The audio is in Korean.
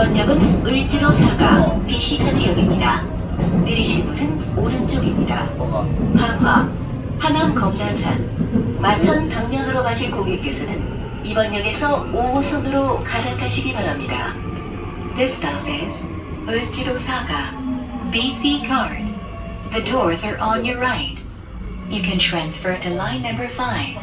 이번 역은 을지로 사가 비시카드 역입니다. 내리실 문은 오른쪽입니다. 방화, 하남 검단산, 마천 방면으로 가실 고객께서는 이번 역에서 5호선으로 갈아타시기 바랍니다. This stop is 을지로 사가 BC Card. The doors are on your right. You can transfer to line number 5.